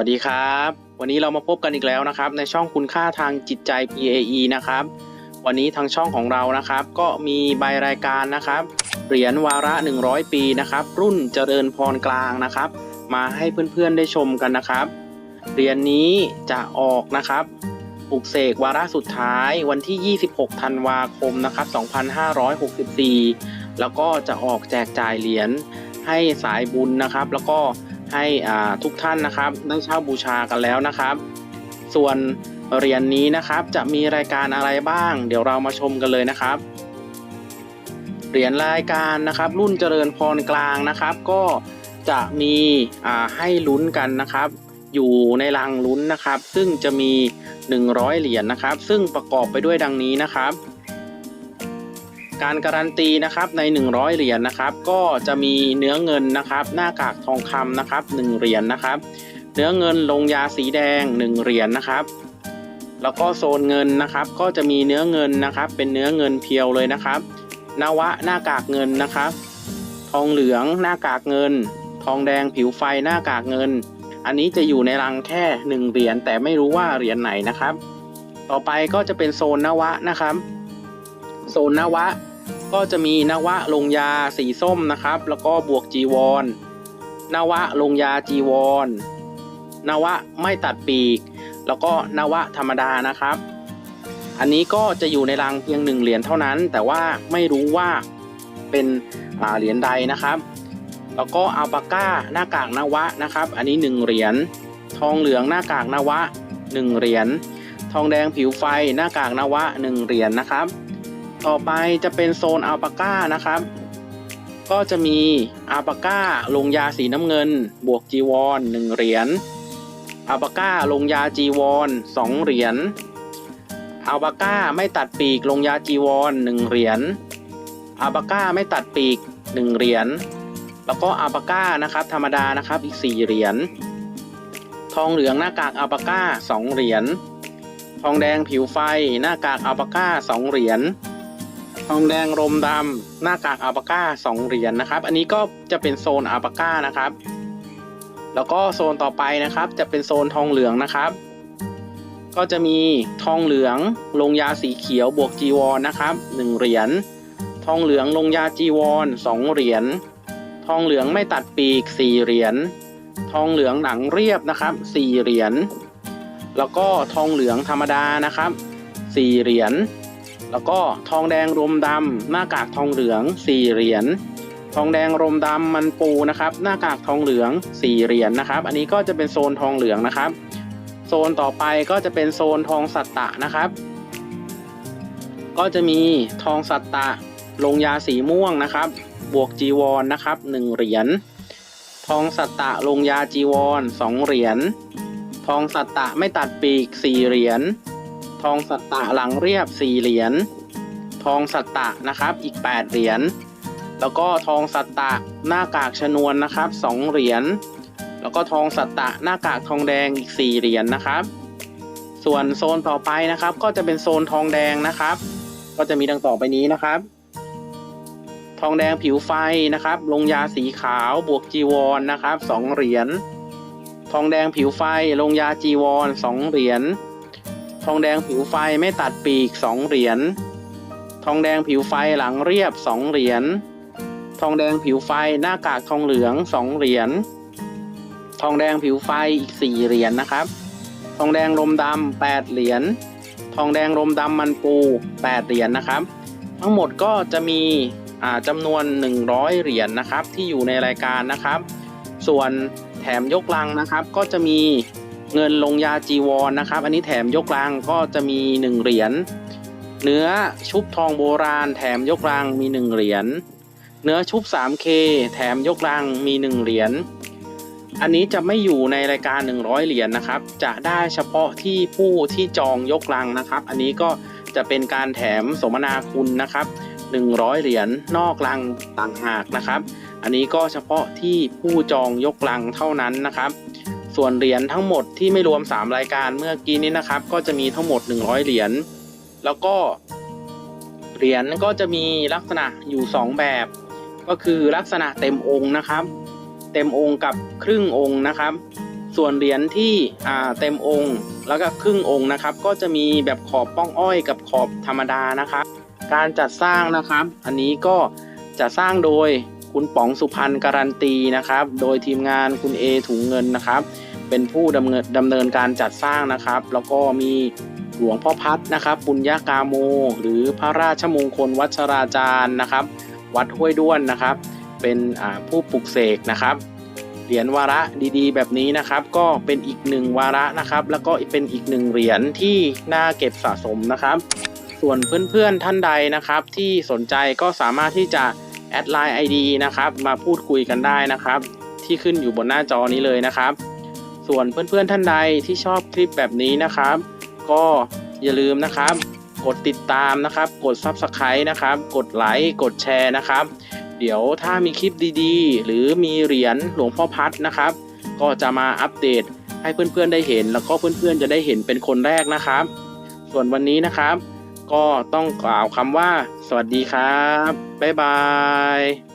วัสดีครับ วันนี้เรามาพบกันอีกแล้วนะครับ ในช่องคุณค่าทางจิตใจ PAE นะครับ วันนี้ทางช่องของเรานะครับ ก็มีใบรายการนะครับเหรียญวาระ 100 ปีนะครับ รุ่นเจริญพรกลางนะครับ มาให้เพื่อนๆได้ชมกันนะครับเหรียญนี้จะออกนะครับปลุกเสกวาระสุดท้ายวันที่ 26 ธันวาคมนะครับ 2564 แล้วก็จะออกแจกจ่ายเหรียญให้สายบุญนะครับ แล้วก็ ให้ทุกท่านนะครับได้เช่าบูชากันแล้วนะครับ ส่วนเหรียญนนี้นะครับจะมีรายการอะไรบ้าง เดี๋ยวเรามาชมกันเลยนะครับ เหรียญรายการนะครับ รุ่นเจริญพรกลางนะครับ ก็จะมีให้ลุ้นกันนะครับ อยู่ในรังลุ้นนะครับ ซึ่งจะมี 100 เหรียญนะครับ ซึ่งประกอบไปด้วยดังนี้นะครับ การการันตีนะครับใน 100 เหรียญนะครับ ก็จะมีเนื้อเงินนะครับ หน้ากากทองคำนะครับ1เหรียญนะครับ เนื้อเงินลงยาสีแดง 1 เหรียญนะครับ แล้วก็โซนเงินนะครับ ก็จะมีเนื้อเงินนะครับ เป็นเนื้อเงินเพียวเลยนะครับ นวะหน้ากากเงินนะครับ ทองเหลืองหน้ากากเงิน ทองแดงผิวไฟหน้ากากเงิน อันนี้จะอยู่ในรังแค่ 1 เหรียญแต่ไม่รู้ว่าเหรียญไหนนะครับ ต่อไปก็จะเป็นโซนนวะนะครับ โซนนวะ ก็จะมีนวะลงยาสีส้มนะครับ แล้วก็บวกจีวรนวะลงยาจีวรนวะไม่ตัดปีก แล้วก็นวะธรรมดานะครับ อันนี้ก็จะอยู่ในรังเพียงหนึ่งเหรียญเท่านั้น แต่ว่าไม่รู้ว่าเป็นเหรียญใดนะครับ แล้วก็อัลปาก้าหน้ากากนวะนะครับ อันนี้หนึ่งเหรียญทองเหลืองหน้ากากนวะหนึ่งเหรียญทองแดงผิวไฟหน้ากากนวะหนึ่งเหรียญนะครับ ต่อไปจะเป็นโซนอัลปาก้านะครับ ก็จะมีอัลปาก้าลงยาสีน้ำเงิน บวกจีวรหนึ่งเหรียญอัลปาก้าลงยาจีวรสองเหรียญอัลปาก้าไม่ตัดปีกลงยาจีวรหนึ่งเหรียญอัลปาก้าไม่ตัดปีกหนึ่งเหรียญแล้วก็อัลปาก้านะครับธรรมดานะครับอีกสี่เหรียญทองเหลืองหน้ากากอัลปาก้าสองเหรียญทองแดงผิวไฟหน้ากากอัลปาก้าสองเหรียญ ทองแดงรมดำหน้ากากอัลปาก้าสองเหรียญนะครับ อันนี้ก็จะเป็นโซนอัลปาก้านะครับ แล้วก็โซนต่อไปนะครับ จะเป็นโซนทองเหลืองนะครับ ก็จะมีทองเหลืองลงยาสีเขียวบวกจีวรนะครับหนึ่งเหรียญทองเหลืองลงยาจีวรสองเหรียญทองเหลืองไม่ตัดปีกสี่เหรียญทองเหลืองหนังเรียบนะครับสี่เหรียญแล้วก็ทองเหลืองธรรมดานะครับสี่เหรียญ แล้วก็ทองแดงรมดำหน้ากากทองเหลืองสี่เหรียญทองแดงรมดำมันปูนะครับ หน้ากากทองเหลืองสี่เหรียญนะครับ อันนี้ก็จะเป็นโซนทองเหลืองนะครับ โซนต่อไปก็จะเป็นโซนทองสัตตะนะครับ ก็จะมีทองสัตตะลงยาสีม่วงนะครับ บวกจีวรนนะครับหนึ่งเหรียญทองสัตตะลงยาจีวรสองเหรียญทองสัตตะไม่ตัดปีกสี่เหรียญ องสัตตะหลังเรียบสี่เหรียญ ทองสัตตะนะครับอีก 8 เหรียญ แล้วก็ทองสัตตะหน้ากากชนวนนะครับ 2 เหรียญ แล้วก็ทองสัตตะหน้ากากทองแดงอีก 4 เหรียญนะครับ ส่วนโซนต่อไปนะครับ ก็จะเป็นโซนทองแดงนะครับ ก็จะมีดังต่อไปนี้นะครับ ทองแดงผิวไฟนะครับ ลงยาสีขาวบวกจีวรนนะครับ 2 เหรียญ ทองแดงผิวไฟลงยาจีวร 2 เหรียญ ทองแดงผิวไฟไม่ตัดปีกสองเหรียญ ทองแดงผิวไฟหลังเรียบสองเหรียญ ทองแดงผิวไฟหน้ากากทองเหลืองสองเหรียญ ทองแดงผิวไฟอีกสี่เหรียญนะครับ ทองแดงลมดำแปดเหรียญ ทองแดงลมดำมันปูแปดเหรียญนะครับ ทั้งหมดก็จะมีจำนวน 100 เหรียญนะครับที่อยู่ในรายการนะครับ ส่วนแถมยกลังนะครับก็จะมี เงินลงยาจีวรนนะครับ อันนี้แถมยกลังก็จะมี 1 เหรียญ เนื้อชุบทองโบราณ แถมยกลังมี 1 เหรียญ เนื้อชุบ 3K แถมยกลังมี 1 เหรียญ อันนี้จะไม่อยู่ในรายการ 100 เหรียญนะครับ จะได้เฉพาะที่ผู้ที่จองยกลังนะครับ อันนี้ก็จะเป็นการแถมสมนาคุณนะครับ 100 เหรียญนอกลังต่างหากนะครับ อันนี้ก็เฉพาะที่ผู้จองยกลังเท่านั้นนะครับ ส่วนเหรียญทั้งหมดที่ไม่รวม 3 รายการเมื่อกี้นี้นะครับ ก็จะมีทั้งหมด 100 เหรียญแล้วก็เหรียญก็จะมีลักษณะอยู่ 2 แบบ ก็คือลักษณะเต็มองค์นะครับ เต็มองค์กับครึ่งองค์นะครับ ส่วนเหรียญที่อ่าเต็มองค์แล้วก็ครึ่งองค์นะครับ ก็จะมีแบบขอบป้องอ้อยกับขอบธรรมดานะครับ การจัดสร้างนะครับ อันนี้ก็จะสร้างโดยคุณป๋องสุพรรณการันตีนะครับ โดยทีมงานคุณเอถุงเงินนะครับ เป็นผู้ดำเนินดำเนินการจัดสร้างนะครับ แล้วก็มีหลวงพ่อพัดนะครับปุญญากาโม หรือพระราชมงคลวัชราจารย์นะครับ วัดห้วยด้วนนะครับ เป็นผู้ปลุกเสกนะครับเหรียญวาระดีๆ แบบนี้นะครับ ก็เป็นอีกหนึ่งวาระนะครับ แล้วก็เป็นอีกหนึ่งเหรียญที่น่าเก็บสะสมนะครับ ส่วนเพื่อนๆท่านใดนะครับ ที่สนใจก็สามารถที่จะแอดไลน์ ID นะครับ มาพูดคุยกันได้นะครับ ที่ขึ้นอยู่บนหน้าจอนี้เลยนะครับ ส่วนเพื่อนๆท่านใดที่ชอบคลิปแบบนี้นะครับ ก็อย่าลืมนะครับ กดติดตามนะครับ กด Subscribe นะครับ กดไลค์กดแชร์นะครับ เดี๋ยวถ้ามีคลิปดีๆ หรือมีเหรียญหลวงพ่อพัดนะครับ ก็จะมาอัปเดตให้เพื่อนๆได้เห็น แล้วก็เพื่อนๆจะได้เห็นเป็นคนแรกนะครับ ส่วนวันนี้นะครับ ก็ต้องกล่าวคำว่า สวัสดีครับบ๊ายบาย